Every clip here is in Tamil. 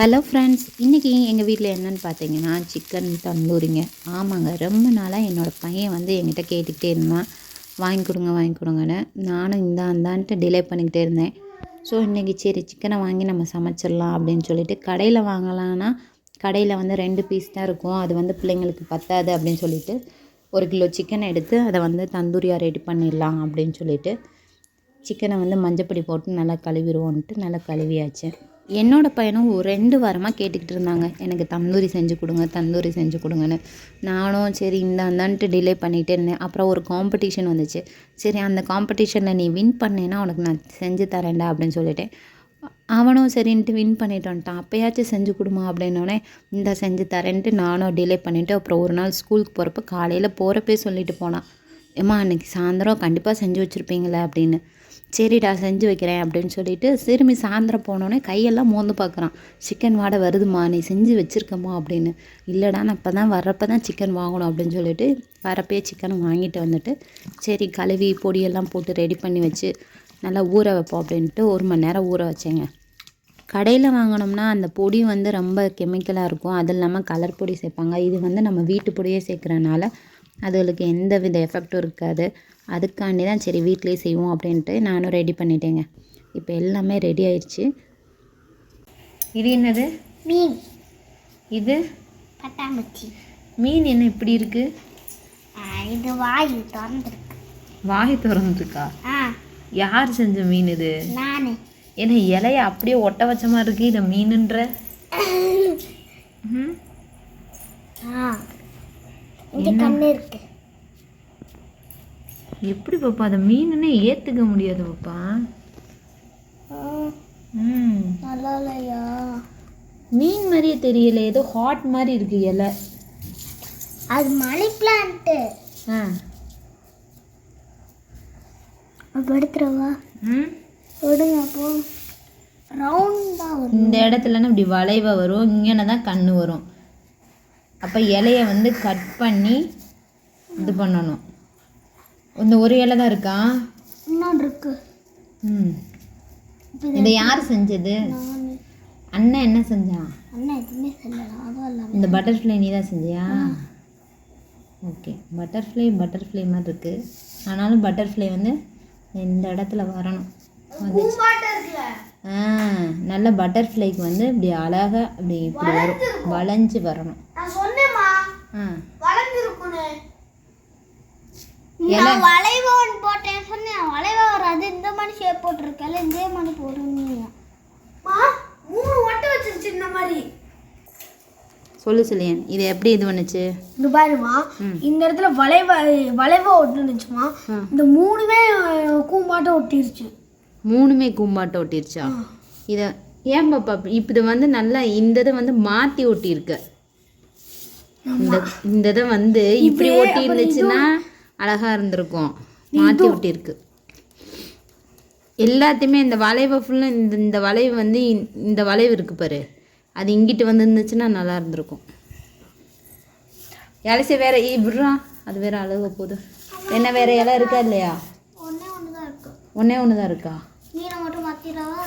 ஹலோ ஃப்ரெண்ட்ஸ் இன்றைக்கி எங்கள் வீட்டில் என்னென்னு பார்த்தீங்கன்னா சிக்கன் தந்தூரிங்க. ஆமாங்க. ரொம்ப நாளாக என்னோடய பையன் வந்து என்கிட்ட கேட்டுக்கிட்டே இருந்தான். வாங்கி கொடுங்க வாங்கி கொடுங்கன்னு. நானும் இந்த அந்தான்ட்டு டிலே பண்ணிக்கிட்டே இருந்தேன். ஸோ இன்றைக்கி சரி சிக்கனை வாங்கி நம்ம சமைச்சிடலாம் அப்படின்னு சொல்லிட்டு கடையில் வாங்கலான்னா கடையில் வந்து ரெண்டு பீஸ் தான் இருக்கும். அது வந்து பிள்ளைங்களுக்கு பத்தாது அப்படின்னு சொல்லிட்டு ஒரு கிலோ சிக்கன் எடுத்து அதை வந்து தந்தூரியாக ரெடி பண்ணிடலாம் அப்படின்னு சொல்லிட்டு சிக்கனை வந்து மஞ்சப்பொடி போட்டு நல்லா கழுவிடுவோன்ட்டு நல்லா கழுவியாச்சு. என்னோடய பையனும் ஒரு ரெண்டு வாரமாக கேட்டுக்கிட்டு இருந்தாங்க. எனக்கு தந்தூரி செஞ்சு கொடுங்க தந்தூரி செஞ்சு கொடுங்கன்னு. நானும் சரி இந்தாந்தான்ட்டு டிலே பண்ணிகிட்டே இருந்தேன். அப்புறம் ஒரு காம்படிஷன் வந்துச்சு. சரி அந்த காம்படிஷனில் நீ வின் பண்ணேன்னா உனக்கு நான் செஞ்சு தரேன்டா அப்படின்னு சொல்லிட்டேன். அவனும் சரின்ட்டு வின் பண்ணிட்டு வந்துட்டான் அப்போயாச்சும் செஞ்சு கொடுமா அப்படின்னோடனே இந்த செஞ்சு தரேன்ட்டு நானும் டிலே பண்ணிவிட்டு அப்புறம் ஒரு நாள் ஸ்கூலுக்கு போகிறப்ப காலையில் போகிறப்பே சொல்லிட்டு போனான். ஏம்மா அன்றைக்கி சாயந்தரம் கண்டிப்பாக செஞ்சு வச்சுருப்பீங்களே அப்படின்னு. சரிடா செஞ்சு வைக்கிறேன் அப்படின்னு சொல்லிட்டு சிறுமி சாயந்தரம் போனோடனே கையெல்லாம் மோந்து பார்க்குறான். சிக்கன் வாடை வருதுமா நீ செஞ்சு வச்சுருக்கம்மா அப்படின்னு. இல்லைடா நான் இப்போ தான் வர்றப்ப தான் சிக்கன் வாங்கணும் அப்படின்னு சொல்லிட்டு வரப்பே சிக்கன் வாங்கிட்டு வந்துட்டு சரி கழுவி பொடியெல்லாம் போட்டு ரெடி பண்ணி வச்சு நல்லா ஊற வைப்போம் அப்படின்ட்டு ஒரு மணி நேரம் ஊற வச்சேங்க. கடையில் வாங்கினோம்னா அந்த பொடி வந்து ரொம்ப கெமிக்கலாக இருக்கும். அது இல்லாமல் கலர் பொடி சேர்ப்பாங்க. இது வந்து நம்ம வீட்டு பொடியே சேர்க்குறனால அதுகளுக்கு எந்த வித எஃபெக்டும் இருக்காது. அதுக்காண்டி தான் சரி வீட்டிலேயே செய்வோம் அப்படின்ட்டு நானும் ரெடி பண்ணிட்டேங்க. இப்போ எல்லாமே ரெடி ஆயிடுச்சு இது என்னது? மீன். இது? பட்டாம்பூச்சி. மீன் என்ன இப்படி இருக்கு? இது வாய் திறந்துருக்கு. வாய் திறந்துருக்கா? ஆ. யார் செஞ்ச மீன் இது? நான். என்ன இலைய அப்படியே ஒட்ட வச்ச மாதிரி இருக்கு இதை மீனுன்ற ம் ஆ இங்கே கண்ணு இருக்கு எப்படி பாப்பா அதை மீனுன்னே ஏற்றுக்க முடியாது பாப்பா. ம். நல்லா இல்லையா மீன் மாதிரியே தெரியல ஏதோ ஹாட் மாதிரி இருக்கு இலை. அது மணி பிளான்ட்டு ஆ. அப்போ எடுத்துருவா ம். விடுங்க அப்போ. ரவுண்டாக வரும். இந்த இடத்துலனா இப்படி வளைவாக வரும் இங்கே தான் கண்ணு வரும். அப்போ இலைய வந்து கட் பண்ணி இது பண்ணணும். இந்த ஒரு இலை தான் இருக்கா? இன்னொன்று இருக்கு. ம். இதை யார் செஞ்சது? அண்ணன் என்ன செஞ்சான் அண்ணா எதுவுமே அதுவும் இல்லாமல் இந்த பட்டர்ஃப்ளை நீ தான் செஞ்சியா? ஓகே பட்டர்ஃப்ளை பட்டர்ஃப்ளை மாதிரி இருக்குது ஆனாலும் பட்டர்ஃப்ளை வந்து இந்த இடத்துல வரணும். ஆ நல்ல பட்டர்ஃப்ளைக்கு வந்து இப்படி அழகாக இப்படி இப்படி வரும். வளைஞ்சு வரணும். வளைஞ்சிருக்குன்னு நான் வளைவோன்னு போட்டேன் சொன்னேன். வளைவா வராது. இந்த மாதிரி ஷேப் போட்டிருக்கல இதே மாதிரி போடுங்க மூணு ஒட்ட வச்சிருச்சு இந்த மாதிரி. சொல்லு சொல்லியன் இது எப்படி இது பண்ணுச்சு? இந்த பாருமா. இந்த இடத்துல வளைவ வளைவா ஒட்டுனுச்சுமா. இந்த மூணுமே கூம்பாட்டம் ஒட்டிருச்சு. மூணுமே கும்பாட்டம் ஒட்டிருச்சா? இதை ஏன் பாப்பா இப்ப- இப்ப இது வந்து நல்லா இந்த இதை வந்து மாற்றி ஒட்டியிருக்கு. இந்த இந்த இதை வந்து இப்படி ஒட்டி இருந்துச்சுன்னா அழகா இருந்திருக்கும். மாற்றி ஒட்டியிருக்கு. எல்லாத்தையுமே இந்த வளைவை ஃபுல்லாக இந்த இந்த வளைவு வந்து இந்த- இந்த வளைவு இருக்கு பாரு. அது இங்கிட்டு வந்து இருந்துச்சுன்னா நல்லா இருந்திருக்கும். இலசி வேற விட்றா. அது வேற அழுக போகுது. என்ன வேற இலை இருக்கா இல்லையா? ஒன்னே ஒன்று தான் இருக்கு ஒன்றே ஒன்று தான் இருக்கா நீரை மட்டும் மாத்திரவா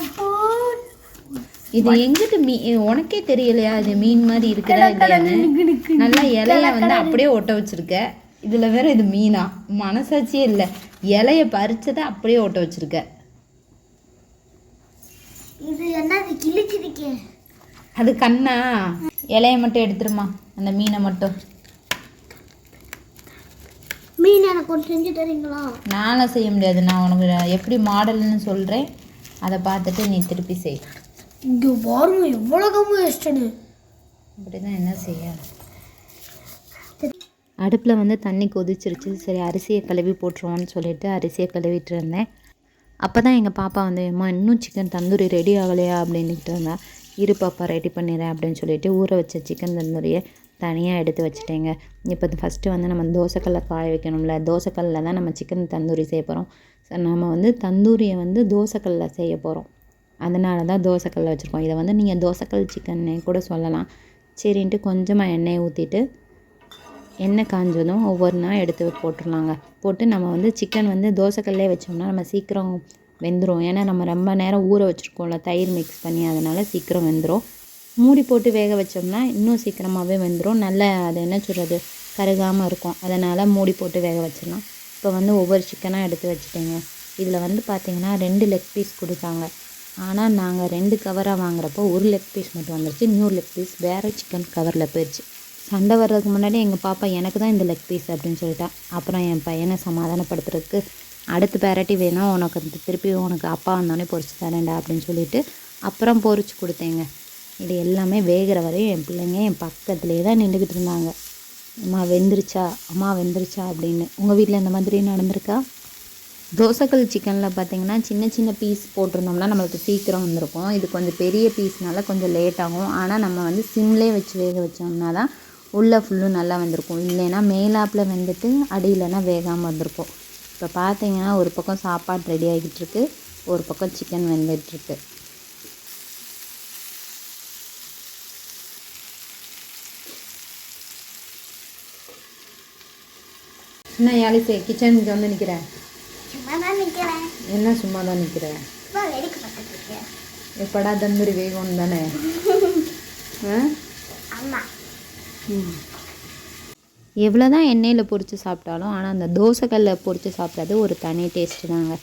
இது எங்கிட்டு மீ உனக்கே தெரியலையா? இது மீன் மாதிரி இருக்குதா இல்லையான்னு? நல்லா இலைய வந்து அப்படியே ஒட்ட வச்சிருக்க. இதுல வேற இது மீனா. மனசாட்சியே இல்லை. இலைய பறிச்சதை அப்படியே ஒட்ட வச்சிருக்க. இது என்னது? கிழிச்சிருக்கே அது கண்ணா? இலைய மட்டும் எடுத்துருமா. அந்த மீனை மட்டும். மீன் எனக்கு ஒன்று செஞ்சு தரீங்களா? நானும் செய்ய முடியாது. நான் உனக்கு எப்படி மாடல்னு சொல்கிறேன் அதை பார்த்துட்டு நீ திருப்பி செய். இங்கே பாருங்க எவ்வளோ கம்மு எஸ்டனு. அப்படி தான் என்ன செய்ய? அடுப்பில் வந்து தண்ணி கொதிச்சிருச்சு. சரி அரிசியை கழுவி போட்டுருவோன்னு சொல்லிட்டு அரிசியை கழுவிட்டு இருந்தேன். அப்போ தான் எங்கள் பாப்பா வந்து அம்மா இன்னும் சிக்கன் தந்தூரி ரெடி ஆகலையா? அப்படின்னுக்கிட்டு இருந்தா. இரு பாப்பா ரெடி பண்ணிடுறேன் அப்படின்னு சொல்லிட்டு ஊற வச்ச சிக்கன் தந்தூரியை தனியாக எடுத்து வச்சுட்டேங்க. இப்போ ஃபஸ்ட்டு வந்து நம்ம தோசைக்கல்ல காய வைக்கணும்ல. தோசைக்கல்லில் தான் நம்ம சிக்கன் தந்தூரி செய்ய போகிறோம் ஸோ நம்ம வந்து தந்தூரியை வந்து தோசைக்கல்லில் செய்ய போகிறோம் அதனால தான் தோசைக்கல்ல வச்சுருக்கோம். இதை வந்து நீங்கள் தோசைக்கல் சிக்கன்னே கூட சொல்லலாம். சரின்ட்டு கொஞ்சமாக எண்ணெயை ஊற்றிட்டு எண்ணெய் காஞ்சதும் ஒவ்வொன்றா எடுத்து போட்டுடலாங்க போட்டு நம்ம வந்து சிக்கன் வந்து தோசைக்கல்லே வச்சோம்னா நம்ம சீக்கிரம் வெந்துடும் ஏன்னா நம்ம ரொம்ப நேரம் ஊற வச்சுருக்கோம்ல தயிர் மிக்ஸ் பண்ணி அதனால் சீக்கிரம் வெந்துடும் மூடி போட்டு வேக வச்சோம்னா இன்னும் சீக்கிரமாகவே வெந்துடும் நல்ல அது என்ன சொல்கிறது கருகாமல் இருக்கும். அதனால் மூடி போட்டு வேக வச்சிடலாம். இப்போ வந்து ஒவ்வொரு சிக்கனாக எடுத்து வச்சுட்டேங்க. இதில் வந்து பார்த்திங்கன்னா ரெண்டு லெக் பீஸ் கொடுத்தாங்க. ஆனால் நாங்கள் ரெண்டு கவராக வாங்குறப்போ ஒரு லெக் பீஸ் மட்டும் வந்துருச்சு. நியூ லெக் பீஸ் வேறு சிக்கன் கவரில் போயிடுச்சு சண்டை வர்றதுக்கு முன்னாடி எங்கள் பாப்பா எனக்கு தான் இந்த லெக் பீஸ் அப்படின்னு சொல்லிட்டா. அப்புறம் என் பையனை சமாதானப்படுத்துறதுக்கு அடுத்த பேரட்டி வேணும் உனக்கு திருப்பி உனக்கு அப்பா வந்தோடனே பொறிச்சு தரேன்டா அப்படின்னு சொல்லிட்டு அப்புறம் பொறிச்சு கொடுத்தேங்க. இது எல்லாமே வேகிற வரையும் என் பிள்ளைங்க என் பக்கத்துலேயே தான் நின்றுக்கிட்டு இருந்தாங்க. அம்மா வெந்துருச்சா? அம்மா வெந்துருச்சா? அப்படின்னு. உங்கள் வீட்டில் இந்த மாதிரி நடந்திருக்கா? தோசைக்கல் சிக்கனில் பார்த்தீங்கன்னா சின்ன சின்ன பீஸ் போட்டிருந்தோம்னா நம்மளுக்கு சீக்கிரம் வந்திருக்கும். இது கொஞ்சம் பெரிய பீஸ்னால கொஞ்சம் லேட் ஆகும். ஆனால் நம்ம வந்து சிம்லே வச்சு வேக வச்சோம்னா தான் உள்ளே ஃபுல்லும் நல்லா வந்திருக்கும். இல்லைன்னா மேலாப்பில் வந்துட்டு அடியிலனா வேகாமல் வந்திருக்கும். இப்போ பார்த்தீங்கன்னா ஒரு பக்கம் சாப்பாடு ரெடி ஆகிட்டு இருக்கு. ஒரு பக்கம் சிக்கன் வெந்துட்டுருக்கு என்ன யாழிசை? கிச்சனுக்கு வந்து நிற்கிறேன் என்ன சும்மா தான் நிற்கிறேன் எப்படா தந்தூரி வேகும் தானே? ஆமாம் எவ்வளோ தான் எண்ணெயில் பொரித்து சாப்பிட்டாலும் ஆனால் அந்த தோசைக்கல்லில் பொரித்து சாப்பிட்றது ஒரு தனி டேஸ்ட்டு தாங்க.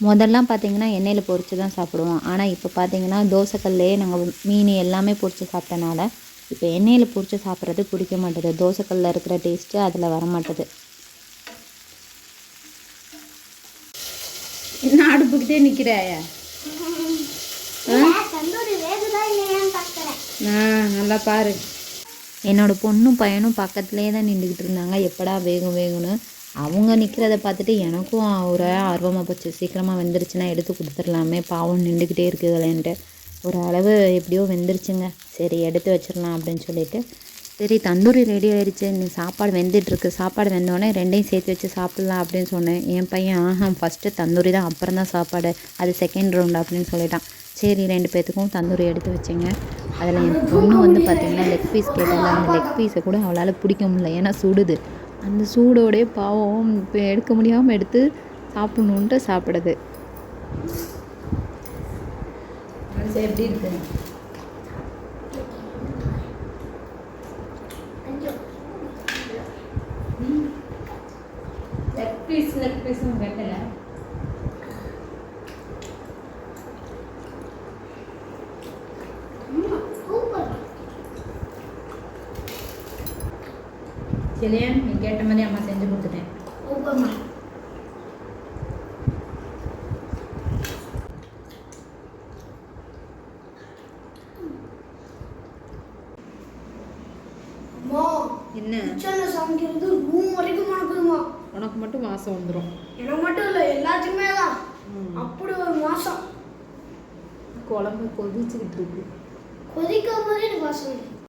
முதல்லாம் பார்த்தீங்கன்னா எண்ணெயில் பொரித்து தான் சாப்பிடுவோம். ஆனால் இப்போ பார்த்தீங்கன்னா தோசைக்கல்லே நாங்கள் மீன் எல்லாமே பொரித்து சாப்பிட்டனால இப்போ எண்ணெயில் பொரித்து சாப்பிட்றது பிடிக்க மாட்டேது. தோசைக்கல்லில் இருக்கிற டேஸ்ட்டு அதில் வர அடுப்புக்கிட்டே நிற்கிறாய ஆ? நல்லா பாரு. என்னோட பொண்ணும் பையனும் பக்கத்துலேயே தான் நின்றுக்கிட்டு இருந்தாங்க. எப்படா வேகும் வேகும்னு. அவங்க நிற்கிறத பார்த்துட்டு எனக்கும் ஒரு ஆர்வமாக போச்சு. சீக்கிரமாக வெந்துருச்சுன்னா எடுத்து கொடுத்துடலாமே. பாவம் நின்றுக்கிட்டே இருக்குதுலேன்ட்டு ஒரு அளவு எப்படியோ வெந்துருச்சுங்க. சரி எடுத்து வச்சிடலாம் அப்படின்னு சொல்லிட்டு சரி தந்தூரி ரெடி ஆயிடுச்சு. நீ சாப்பாடு வெந்துட்டுருக்கு. சாப்பாடு வெந்தோடனே ரெண்டையும் சேர்த்து வச்சு சாப்பிட்லாம் அப்படின்னு சொன்னேன். என் பையன் ஆஹா ஃபஸ்ட்டு தந்தூரி தான் அப்புறம் தான் சாப்பாடு. அது செகண்ட் ரவுண்ட் அப்படின்னு சொல்லிட்டான். சரி ரெண்டு பேர்த்துக்கும் தந்தூரி எடுத்து வச்சுங்க. அதில் என் பொண்ணு வந்து பார்த்திங்கன்னா லெக் பீஸ் கேட்டால அந்த லெக் பீஸை கூட அவளால் பிடிக்க முடியல. ஏன்னா சுடுது. அந்த சூடோடே பாவம் இப்போ எடுக்க முடியாமல் எடுத்து சாப்பிட்ணுன்ட்டு சாப்பிடுது. எப்படி இருக்கு? லெக் பீஸ் லெக் பீஸும் வெட்டலை சரியா நீ கேட்ட மாதிரி அம்மா செஞ்சு கொடுத்துட்டேன். என்ன? சமைக்கிறது ரூம் வரைக்கும் மணக்குதுமா உனக்கு மட்டும் வாசம் வந்துடும் எனக்கு மட்டும் இல்லை எல்லாத்துக்குமே தான். அப்படி ஒரு மாசம். குழம்பு கொதிச்சுக்கிட்டு இருக்கு. கொதிக்கும் போதே எனக்கு வாசம்.